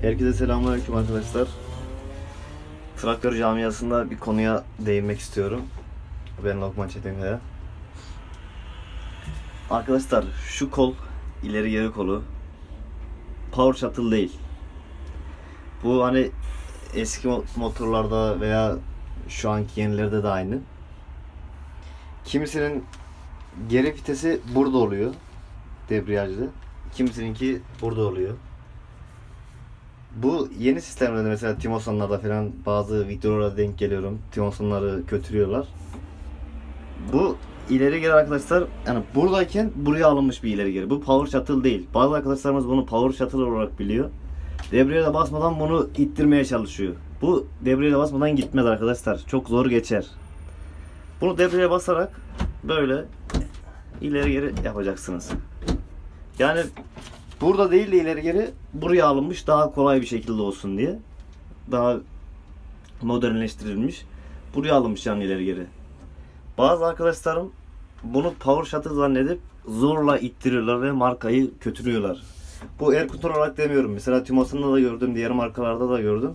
Herkese selamünaleyküm arkadaşlar. Traktör camiasında bir konuya değinmek istiyorum. Ben Lokman Çetinkaya. Arkadaşlar şu kol, ileri geri kolu power shuttle değil. Bu hani eski mo- motorlarda veya şu anki yenilerde de aynı. Kimisinin geri vitesi burada oluyor. Debriyajlı. Kimisininki burada oluyor. Bu yeni sistemlerde mesela Timoson'larda falan bazı videolara denk geliyorum. Timoson'ları götürüyorlar. Bu ileri geri arkadaşlar yani buradayken buraya alınmış bir ileri geri. Bu power shuttle değil. Bazı arkadaşlarımız bunu power shuttle olarak biliyor. Debriyaja basmadan bunu ittirmeye çalışıyor. Bu debriyaja basmadan gitmez arkadaşlar. Çok zor geçer. Bunu debriyaja basarak böyle ileri geri yapacaksınız. Yani burada değil de ileri geri buraya alınmış daha kolay bir şekilde olsun diye. Daha modernleştirilmiş. Buraya alınmış yani ileri geri. Bazı arkadaşlarım bunu power shuttle zannedip zorla ittiriyorlar ve markayı kötülüyorlar. Bu Erkut olarak demiyorum. Mesela Timoson'da da gördüm, diğer markalarda da gördüm.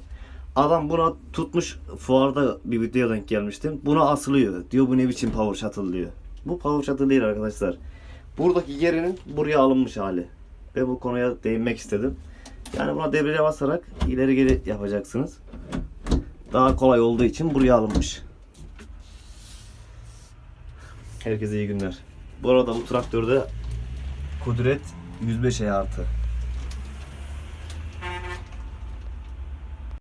Adam buna tutmuş fuarda bir videoya denk gelmiştim. Buna asılıyor. Diyor bu ne biçim power shuttle diyor. Bu power shuttle değil arkadaşlar. Buradaki yerinin buraya alınmış hali. Ve bu konuya değinmek istedim. Yani buna debriyaja basarak ileri geri yapacaksınız. Daha kolay olduğu için buraya alınmış. Herkese iyi günler. Bu arada bu traktörde Kudret 105 E artı.